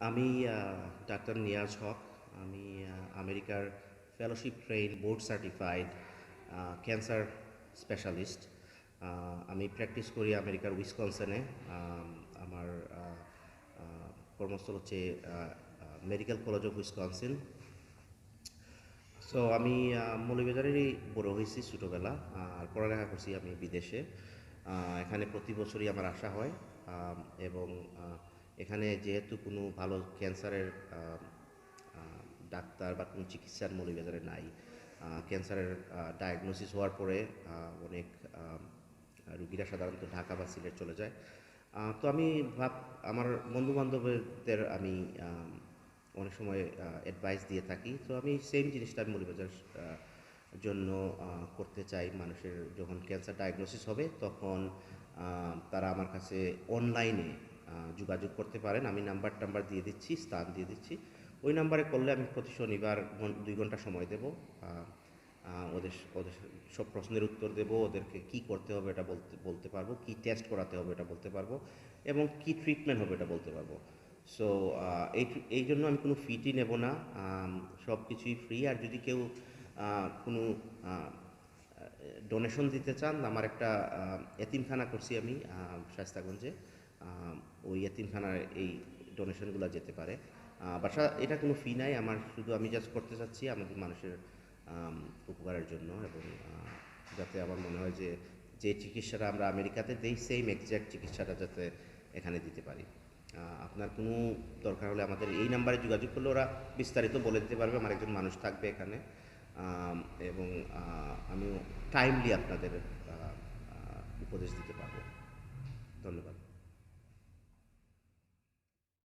আমি ডাক্তার নিয়াজ হক আমি আমেরিকার fellowship train board certified cancer specialist. আমি প্র্যাকটিস করি আমেরিকার উইসকনসেনে। আমার কর্মস্থল হচ্ছে medical college of Wisconsin. So আমি আহ, মৌলভীবাজারেরই বড় হয়েছি ছোটোবেলা আর পড়ালেখা করছি আমি বিদেশে। এখানে প্রতি বছরই আমার আসা হয়। এবং এখানে যেহেতু কোনো ভালো ক্যান্সারের ডাক্তার বা কোনো চিকিৎসার মৌলভীবাজারে নাই ক্যান্সারের ডায়াগনোসিস হওয়ার পরে অনেক রুগীরা সাধারণত ঢাকা বা সিলেট চলে যায়। তো আমি ভাব, আমার বন্ধু বান্ধবদের আমি অনেক সময় অ্যাডভাইস দিয়ে থাকি। তো আমি সেম জিনিসটা আমি মৌলভীবাজার জন্য করতে চাই। মানুষের যখন ক্যান্সার ডায়াগনোসিস হবে, তখন তারা আমার কাছে অনলাইনে যোগাযোগ করতে পারেন। আমি নাম্বার টাম্বার দিয়ে দিচ্ছি, স্থান দিয়ে দিচ্ছি। ওই নাম্বারে করলে আমি প্রতি শনিবার দুই ঘণ্টা সময় দেব। ওদের ওদের সব প্রশ্নের উত্তর দেব, ওদেরকে কি করতে হবে এটা বলতে বলতে পারব, কি টেস্ট করাতে হবে এটা বলতে পারব, এবং কি ট্রিটমেন্ট হবে এটা বলতে পারব। সো এই এই জন্য আমি কোনো ফিটি নেব না। সব কিছুই ফ্রি আর যদি কেউ কোনো ডোনেশন দিতে চান, আমার একটা এতিমখানা করছি আমি শাস্তাগঞ্জে ওই এতিমখানার এই ডোনেশনগুলো যেতে পারে। বাসা, এটা কোনো ফি নাই, আমার শুধু আমি জাস্ট করতে চাচ্ছি আমাদের মানুষের উপকারের জন্য এবং যাতে আমার মনে হয় যে যে চিকিৎসাটা আমরা আমেরিকাতে দেই সেম এক্স্যাক্ট চিকিৎসাটা যাতে এখানে দিতে পারি। আপনার কোনো দরকার হলে আমাদের এই নাম্বারে যোগাযোগ করলে ওরা বিস্তারিত বলে দিতে পারবে, আমার একজন মানুষ থাকবে এখানে। এবং আমিও টাইমলি আপনাদের উপদেশ দিতে পারব। ধন্যবাদ।